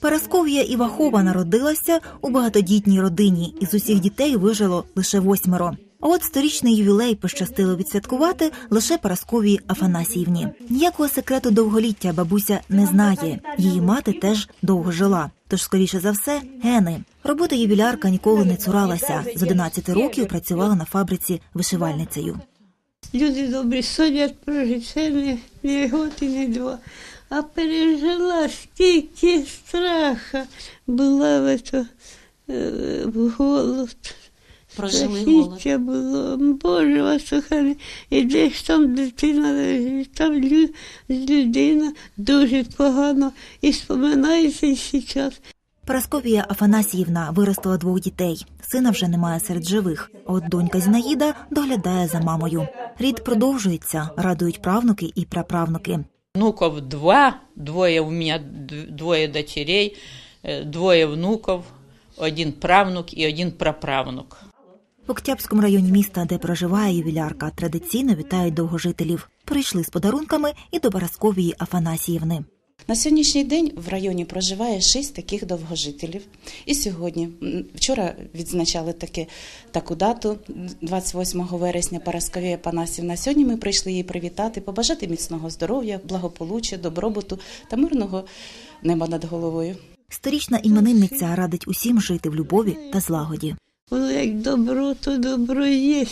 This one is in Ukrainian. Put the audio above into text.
Парасковія Івахова народилася у багатодітній родині, і з усіх дітей вижило лише восьмеро. А от сторічний ювілей пощастило відсвяткувати лише Парасковії Афанасіївні. Ніякого секрету довголіття бабуся не знає. Її мати теж довго жила. Тож, скоріше за все, гени. Роботи ювілярка ніколи не цуралася. З 11 років працювала на фабриці вишивальницею. Люди добрі судять не, не год і не два. А пережила стільки страха, була в, ето, е, в голод. Прожили голод. Було. Боже вас охорони. І десь там дитина лежить, там лю, людина дуже погано. І споминається і зараз. Парасковія Афанасіївна виростила двох дітей. Сина вже немає серед живих. А от донька Зінаїда доглядає за мамою. Рід продовжується, радують правнуки і праправнуки. Внуков два, двое у меня двое дочерей, э, двое внуков, один правнук и один праправнук. В Октябрському районі міста, де проживає ювілярка, традиційно вітають довгожителів. Прийшли з подарунками і до Парасковії Афанасіївни. На сьогоднішній день в районі проживає шість таких довгожителів. І сьогодні, вчора відзначали таке, таку дату, 28 вересня, Парасковія Панасівна. Сьогодні ми прийшли її привітати, побажати міцного здоров'я, благополуччя, добробуту та мирного неба над головою. Сторічна іменинниця радить усім жити в любові та злагоді. Воно як добро, то добро є.